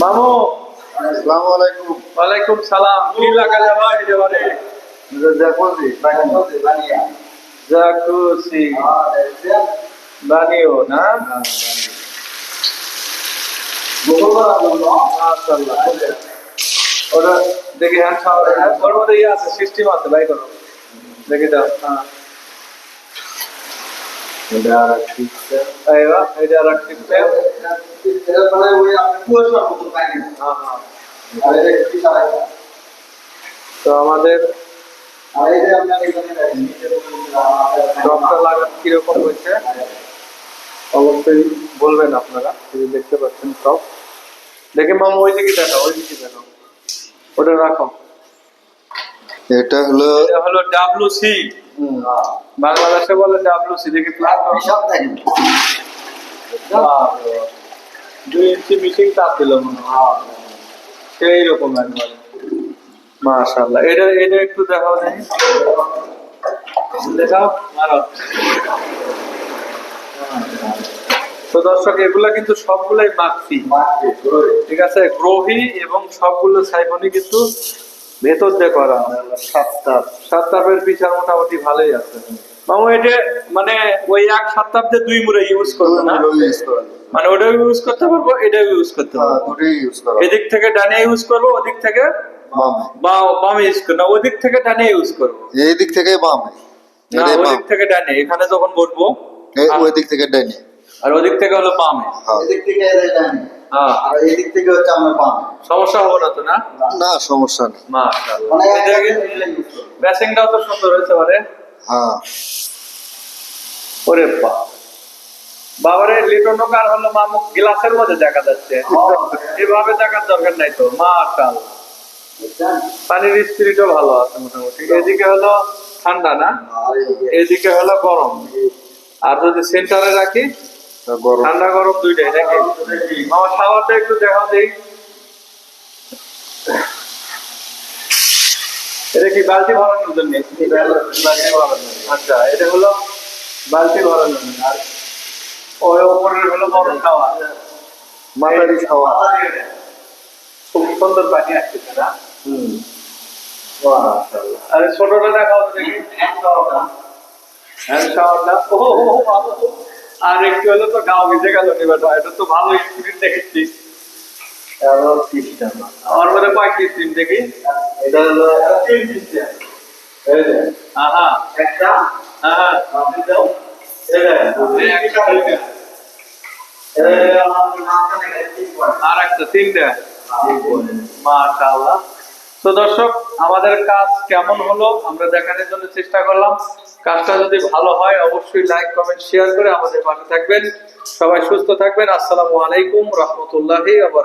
মামু। আসসালামু আলাইকুম ওয়ালাইকুম সালাম। কি লাগা যাবা জাকুসি বানিও না? ওটা দেখি হ্যাঁ খাওয়া হ্যাঁ ওর মধ্যে ইয়ে আছে সিস্টেম আছে ভাই করো। দেখি দাও হ্যাঁ। এটা রাখছি হ্যাঁ হ্যাঁ তো আমাদের ডক্টর লাগান কীরকম হয়েছে? অবশ্যই বলবেন আপনারা এই যে দেখতে পাচ্ছেন সব। দেখে মামা ওই দিকে দেখো ওই দিকে দেখো ওটা রাখো। এটা হলো এটা হলো ডাব্লিউ সি বাংলাদেশে বলে ডাব্লিউ সি দেখি প্লাস দুই ইঞ্চি মিশিং তাপ দিল মনে হয়। রকম একবারে। মাশাআল্লাহ। এটা এটা একটু দেখাও দেখি। দেখাও। মারো তো দর্শক এগুলা কিন্তু সবগুলাই মাখছি ঠিক আছে? গ্রোহি এবং সবগুলো সাইফনি কিন্তু ভেতর দিয়ে করা সাতটা সাতটাপের পিছার মোটামুটি ভালোই আছে। মামু এটা মানে ওই এক সপ্তাহে দুই মুড়ে ইউজ করবে না? মানে ওটাও ইউজ করতে পারব এটাও ইউজ করতে হ্যাঁ পারব। এদিক থেকে ডানে ইউজ করব ওদিক থেকে বামে। ইউজ করব। না ওদিক থেকে ডানে ইউজ করব। এই দিক থেকে বামে। না ওদিক থেকে ডানে। এখানে যখন বসবো ওই দিক থেকে ডাইনে আর ওদিক থেকে হলো বামে। হ্যাঁ। এদিক থেকে ডানে। হ্যাঁ। আর এদিক থেকে হচ্ছে আমার বামে। সমস্যা হবে না তো না? না সমস্যা নেই। মাশাআল্লাহ। মানে এটা কি- ব্যাসিংটাও তো সুন্দর হয়েছে মানে হ্যাঁ। ওরে বাপ। বাবারে লিটন কার হলো মামু গ্লাসের মধ্যে দেখা যাচ্ছে। এভাবে দেখার দরকার নাই তো মাশাআল্লাহ। পানির স্পিরিটও ভালো আছে মোটামুটি। এদিকে হলো ঠান্ডা না? এদিকে হলো গরম। আর যদি সেন্টারে রাখি? ঠান্ডা গরম। দুইটাই নাকি? আমার শাওয়ারটা একটু দেখাও দেই। এটা কি বালতি ভরানোর জন্য আচ্ছা এটা হলো বালতি ভরানোর জন্য আর ওই ওপরের হলো বড় শাওয়ার মাথারি খাওয়া। খুব সুন্দর পানি আসতেছে না? মাশাআল্লাহ। আরে ছোটটা দেখাও দেখি। হ্যান্ড শাওয়ারটা ও, ও, ও। আর একটু হলো তো গাও ভিজে গেল এটা তো ভালো স্পিরিট দেখেছি। আমার কয় সিস্টেম দেখি। এটা হলো তিন আহা। একটা আহা আপনি দাও। এই যে এই একটা, দুইটা। এটা আমাদের মাঝখানে একটা তিন পয়েন্ট আর একটা তিনটা। মাশাআল্লাহ। তো দর্শক, আমাদের কাজ কেমন হলো আমরা দেখানোর জন্য চেষ্টা করলাম। কাজটা যদি ভালো হয়, অবশ্যই লাইক কমেন্ট শেয়ার করে আমাদের পাশে থাকবেন। সবাই সুস্থ থাকবেন। আসসালামু আলাইকুম রহমতুল্লাহ আবার